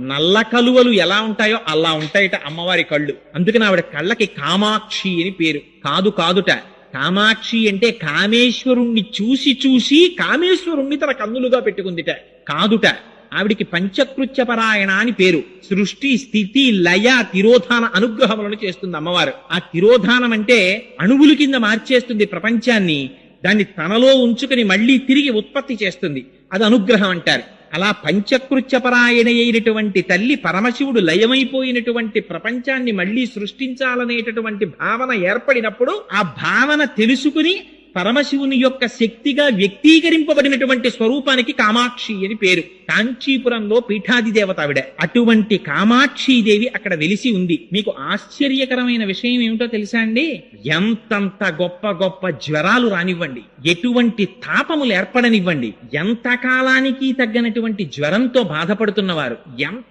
నల్ల కలువలు ఎలా ఉంటాయో అలా ఉంటాయట అమ్మవారి కళ్ళు. అందుకని ఆవిడ కళ్ళకి కామాక్షి అని పేరు. కాదు కాదుట. కామాక్షి అంటే కామేశ్వరుణ్ణి చూసి చూసి కామేశ్వరుణ్ణి తన కన్నులుగా పెట్టుకుందిట. కాదుట. ఆవిడికి పంచకృత్యపరాయణ అని పేరు. సృష్టి స్థితి లయ తిరోధాన అనుగ్రహములను చేస్తుంది అమ్మవారు. ఆ తిరోధానం అంటే అణువులు కింద మార్చేస్తుంది ప్రపంచాన్ని. దాన్ని తనలో ఉంచుకుని మళ్ళీ తిరిగి ఉత్పత్తి చేస్తుంది. అది అనుగ్రహం అంటారు. అలా పంచకృత్యపరాయణ అయినటువంటి తల్లి పరమశివుడు లయమైపోయినటువంటి ప్రపంచాన్ని మళ్ళీ సృష్టించాలనేటటువంటి భావన ఏర్పడినప్పుడు ఆ భావన తెలుసుకుని పరమశివుని యొక్క శక్తిగా వ్యక్తీకరింపబడినటువంటి స్వరూపానికి కామాక్షి అని పేరు. కాంచీపురంలో పీఠాది దేవత ఆవిడ. అటువంటి కామాక్షీదేవి అక్కడ వెలిసి ఉంది. మీకు ఆశ్చర్యకరమైన విషయం ఏమిటో తెలుసా అండి? ఎంతంత గొప్ప గొప్ప జ్వరాలు రానివ్వండి. ఎటువంటి తాపములు ఏర్పడనివ్వండి. ఎంత కాలానికి తగ్గనటువంటి జ్వరంతో బాధపడుతున్నవారు. ఎంత